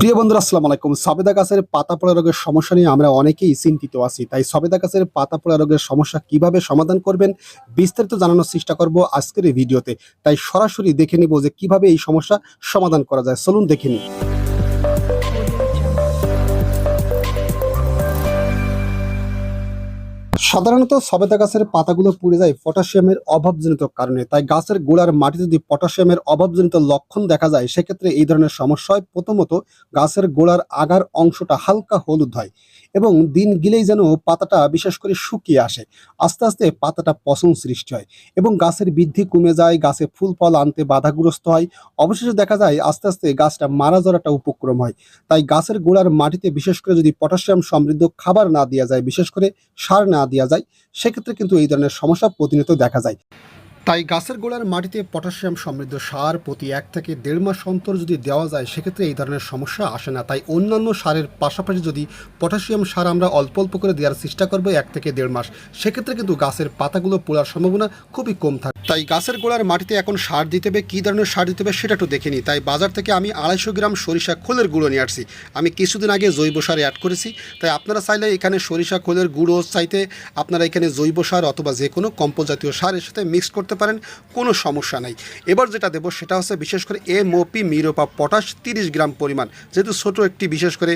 প্রিয় বন্ধুরা, আসসালামু আলাইকুম। সবেদা গাছের পাতা পোড়া রোগের সমস্যা নিয়ে আমরা অনেকেই চিন্তিত আছি। তাই সবেদা গাছের পাতা পোড়া রোগের সমস্যা কীভাবে সমাধান করবেন, বিস্তারিত জানানোর চেষ্টা করব আজকের এই ভিডিওতে। তাই সরাসরি দেখে নিব যে কীভাবে এই সমস্যা সমাধান করা যায়। চলুন দেখে নিই। সাধারণত সবেদা গাছের পাতাগুলো পুড়ে যায় পটাশিয়ামের অভাবজনিত কারণে। তাই গাছের গোড়ার মাটি যদি পটাশিয়ামের অভাবজনিত লক্ষণ দেখা যায়, সেক্ষেত্রে এই ধরনের সমস্যায় প্রথমত গাছের গোড়ার আগার অংশটা হালকা হলুদ হয়। এবং দিন গিলেই যেন পাতাটা বিশেষ করে শুকিয়ে আসে। আস্তে আস্তে পাতাটা পচন সৃষ্টি হয় এবং গাছের বৃদ্ধি কমে যায়, গাছে ফুল, ফল আনতে বাধাগ্রস্ত হয়। অবশেষে দেখা যায় আস্তে আস্তে গাছটা মারা যাওয়ার একটা উপক্রম হয়। তাই গাছের গোড়ার মাটিতে বিশেষ করে যদি পটাশিয়াম সমৃদ্ধ খাবার না দেওয়া যায়, বিশেষ করে সার না দেওয়া যায়, সেক্ষেত্রে কিন্তু এই ধরনের সমস্যা প্রতিনিয়ত দেখা যায়। তাই গাছের গোড়ার মাটিতে পটাশিয়াম সমৃদ্ধ সার প্রতি এক থেকে দেড় মাস অন্তর যদি দেওয়া যায়, সেক্ষেত্রে এই ধরনের সমস্যা আসে না। তাই অন্যান্য সারের পাশাপাশি যদি পটাশিয়াম সার আমরা অল্প অল্প করে দেওয়ার চেষ্টা করব এক থেকে দেড় মাস, সেক্ষেত্রে কিন্তু গাছের পাতাগুলো পোড়ার সম্ভাবনা খুবই কম থাকে। তাই গাছের গোড়ার মাটিতে এখন সার দিতে হবে, কী ধরনের সার দিতে হবে সেটা একটু দেখে তাই বাজার থেকে আমি আড়াইশো গ্রাম সরিষা খোলের গুঁড়ো নিয়ে আসছি। আমি কিছুদিন আগে জৈব সার অ্যাড করেছি। তাই আপনারা চাইলে এখানে সরিষা খোলের গুঁড়ো চাইতে আপনারা এখানে জৈব সার অথবা যে কোনো কম্পোজ জাতীয় সারের সাথে মিক্স করতে পারেন, কোনো সমস্যা নাই। এবার যেটা দেবো সেটা হচ্ছে বিশেষ করে এমওপি মিরোপা পটাশ তিরিশ গ্রাম পরিমাণ। যেহেতু ছোটো একটি, বিশেষ করে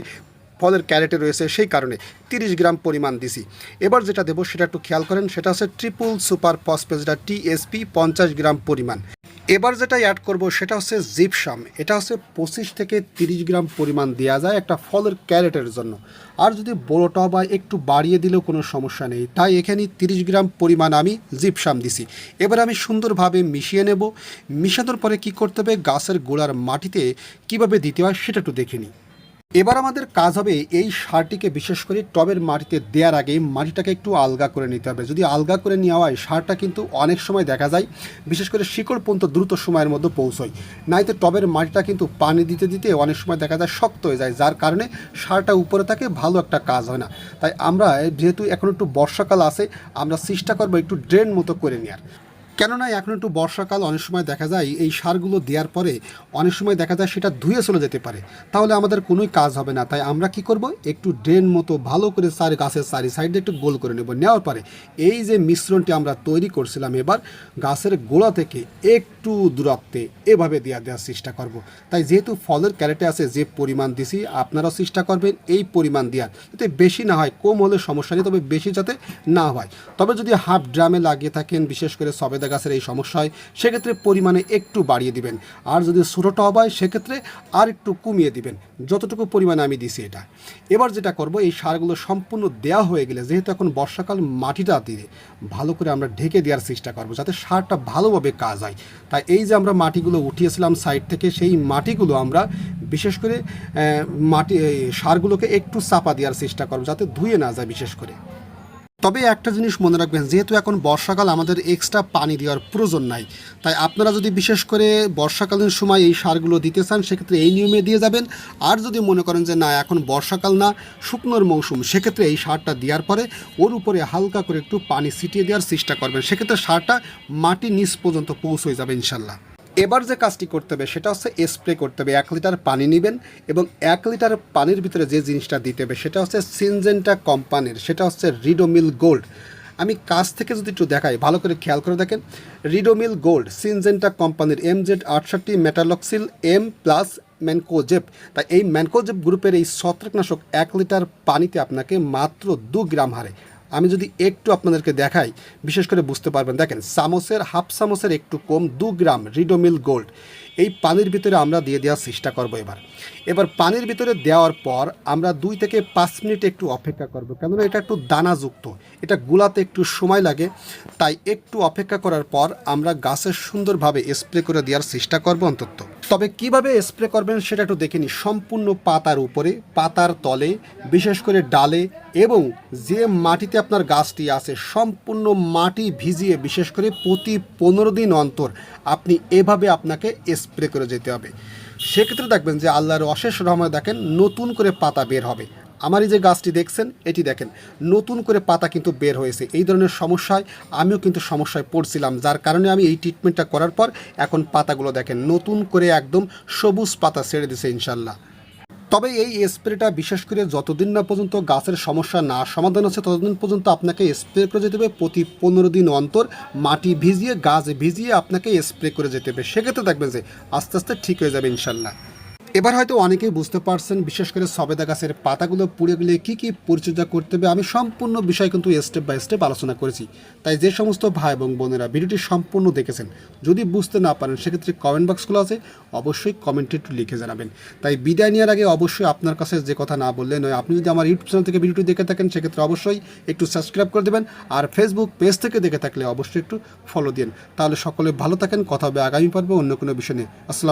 ফলের ক্যারেটে রয়েছে সেই কারণে তিরিশ গ্রাম পরিমাণ দিছি। এবার যেটা দেবো সেটা একটু খেয়াল করেন, সেটা হচ্ছে ট্রিপল সুপার ফসফেজটা টিএসপি পঞ্চাশ গ্রাম পরিমাণ। এবার যেটা অ্যাড করব সেটা হচ্ছে জিপসাম। এটা হচ্ছে পঁচিশ থেকে তিরিশ গ্রাম পরিমাণ দেওয়া যায় একটা ফলের ক্যারেটের জন্য। আর যদি বড়োটা বা একটু বাড়িয়ে দিলেও কোনো সমস্যা নেই। তাই এখানে তিরিশ গ্রাম পরিমাণ আমি জিপসাম দিছি। এবার আমি সুন্দরভাবে মিশিয়ে নেব। মিশানোর পরে কি করতে হবে? গাছের গোড়ার মাটিতে কীভাবে দিতে হয় সেটা একটু দেখে নিই। এবার আমাদের কাজ হবে এই সারটিকে বিশেষ করে টবের মাটিতে দেওয়ার আগে মাটিটাকে একটু আলগা করে নিতে হবে। যদি আলগা করে নেওয়া হয়, সারটা কিন্তু অনেক সময় দেখা যায়, বিশেষ করে শিকড় পর্যন্ত দ্রুত সময়ের মধ্যে পৌঁছয়। নাইতে টবের মাটিটা কিন্তু পানি দিতে দিতে অনেক সময় দেখা যায় শক্ত হয়ে যায়, যার কারণে সারটা উপরে থাকে, ভালো একটা কাজ হয় না। তাই আমরা, যেহেতু এখন একটু বর্ষাকাল আছে, আমরা চেষ্টা করব একটু ড্রেন মতো করে নেওয়ার কেননা এখন একটু বর্ষাকাল, অনেক সময় দেখা যায় এই সারগুলো দেওয়ার পরে অনেক সময় দেখা যায় সেটা ধুয়ে চলে যেতে পারে। তাহলে আমাদের কোনোই কাজ হবে না। তাই আমরা কি করব? একটু ড্রেন মতো ভালো করে সার, গাছের চারি সাইডে একটু গোল করে নেব। নেওয়ার পরে এই যে মিশ্রণটি আমরা তৈরি করছিলাম এবার, গাছের গোড়া থেকে একটু দূরত্বে এভাবে দেওয়া দেওয়ার চেষ্টা করব। তাই যেহেতু ফলের ক্যারেটে আছে যে পরিমাণ দিছি, আপনারাও চেষ্টা করবেন এই পরিমাণ দেওয়ার। যাতে বেশি না হয়, কম হলে সমস্যা নেই, তবে বেশি যাতে না হয়। তবে যদি হাফ ড্রামে লাগিয়ে থাকেন, বিশেষ করে সবেদা গাছের এই সমস্যা হয় সেক্ষেত্রে পরিমাণে একটু বাড়িয়ে দিবেন। আর যদি ছোটোটা হয়, সেক্ষেত্রে আর একটু কমিয়ে দিবেন। যতটুকু পরিমাণে আমি দিছি এটা। এবার যেটা করব, এই সারগুলো সম্পূর্ণ দেওয়া হয়ে গেলে, যেহেতু এখন বর্ষাকাল, মাটিটা দিয়ে ভালো করে আমরা ঢেকে দেওয়ার চেষ্টা করব, যাতে সারটা ভালোভাবে কাজ হয়। তাই এই যে আমরা মাটিগুলো উঠিয়েছিলাম সাইড থেকে, সেই মাটিগুলো আমরা বিশেষ করে মাটি সারগুলোকে একটু চাপা দেওয়ার চেষ্টা করব, যাতে ধুয়ে না যায় বিশেষ করে। তবে একটা জিনিস মনে রাখবেন, যেহেতু এখন বর্ষাকাল, আমাদের এক্সট্রা পানি দেওয়ার প্রয়োজন নাই। তাই আপনারা যদি বিশেষ করে বর্ষাকালীন সময় এই সারগুলো দিতে চান, সেক্ষেত্রে এই নিয়মে দিয়ে যাবেন। আর যদি মনে করেন যে না, এখন বর্ষাকাল না, শুকনোর মৌসুম, সেক্ষেত্রে এই সারটা দেওয়ার পরে ওর উপরে হালকা করে একটু পানি ছিটিয়ে দেওয়ার চেষ্টা করবেন। সেক্ষেত্রে সারটা মাটি নিচ পর্যন্ত পৌঁছে যাবে ইনশাল্লাহ। এবার যে কাজটি করতে হবে, সেটা হচ্ছে স্প্রে করতে হবে। এক লিটার পানি নেবেন এবং এক লিটার পানির ভিতরে যে জিনিসটা দিতে হবে, সেটা হচ্ছে সিনজেন্টা কোম্পানির সেটা হচ্ছে রিডোমিল গোল্ড আমি কাছ থেকে যদি একটু দেখাই, ভালো করে খেয়াল করে দেখেন। রিডোমিল গোল্ড সিনজেন্টা কোম্পানির এম জেড আটষট্টি মেটালক্সিল এম প্লাস ম্যানকোজেপ তাই এই ম্যানকোজেপ গ্রুপের এই ছত্রাকনাশক এক লিটার পানিতে আপনাকে মাত্র দু গ্রাম হারে আমি যদি একটু আপনাদেরকে দেখাই, বিশেষ করে বুঝতে পারবেন, দেখেন চামচের হাফ চামচের একটু কম, দু গ্রাম রিডোমিল গোল্ড। এই পানির ভিতরে আমরা দিয়ে দেওয়ার চেষ্টা করব এবার। এবার পানির ভিতরে দেওয়ার পর আমরা দুই থেকে পাঁচ মিনিট একটু অপেক্ষা করব, কেননা এটা একটু দানাযুক্ত, এটা গুলাতে একটু সময় লাগে। তাই একটু অপেক্ষা করার পর আমরা গাছের সুন্দরভাবে স্প্রে করে দেওয়ার চেষ্টা করব অন্তত। তবে কীভাবে স্প্রে করবেন সেটা একটু দেখে নিই। সম্পূর্ণ পাতার উপরে, পাতার তলে, বিশেষ করে ডালে এবং যে মাটিতে আপনার গাছটি আছে, সম্পূর্ণ মাটি ভিজিয়ে বিশেষ করে প্রতি পনেরো দিন অন্তর আপনি এভাবে আপনাকে স্প্রে করে যেতে হবে। সেক্ষেত্রে দেখবেন যে আল্লাহর অশেষ রহমত দেখেন নতুন করে পাতা বের হবে। আমার এই যে গাছটি দেখছেন, এটি দেখেন। নতুন করে পাতা কিন্তু বের হয়েছে। এই ধরনের সমস্যায় আমিও কিন্তু সমস্যায় পড়ছিলাম, যার কারণে আমি এই ট্রিটমেন্টটা করার পর এখন পাতাগুলো দেখেন, নতুন করে একদম সবুজ পাতা ছেড়ে দিছে ইনশাল্লাহ তবে এই স্প্রেটা বিশেষ করে যতদিন না পর্যন্ত গাছের সমস্যা না, সমাধান হচ্ছে, ততদিন পর্যন্ত আপনাকে স্প্রে করে যেতে হবে। প্রতি পনেরো দিন অন্তর মাটি ভিজিয়ে, গাছ ভিজিয়ে আপনাকে স্প্রে করে যেতে হবে। সেক্ষেত্রে দেখবেন যে আস্তে আস্তে ঠিক হয়ে যাবে ইনশাল্লাহ এবার হয়তো অনেকেই বুঝতে পারছেন, বিশেষ করে সবেদা গাছের পাতাগুলো, পুড়ে গেলে কী কী পরিচর্যা করতে হবে, আমি সম্পূর্ণ বিষয় কিন্তু স্টেপ বাই স্টেপ আলোচনা করেছি। তাই যে সমস্ত ভাই এবং বোনেরা ভিডিওটি সম্পূর্ণ দেখেছেন, যদি বুঝতে না পারেন, সেক্ষেত্রে কমেন্ট বক্সগুলো আছে, অবশ্যই কমেন্টে একটু লিখে জানাবেন। তাই বিদায় নেওয়ার আগে অবশ্যই আপনার কাছে যে কথা না বললে নয়, আপনি যদি আমার ইউটিউব চ্যানেল থেকে ভিডিওটি দেখে থাকেন, সেক্ষেত্রে অবশ্যই একটু সাবস্ক্রাইব করে দেবেন, আর ফেসবুক পেজ থেকে দেখে থাকলে অবশ্যই একটু ফলো দিন তাহলে সকলে ভালো থাকেন, কথা হবে আগামী পর্বে অন্য কোনো বিষয় নিয়ে। আসসালাম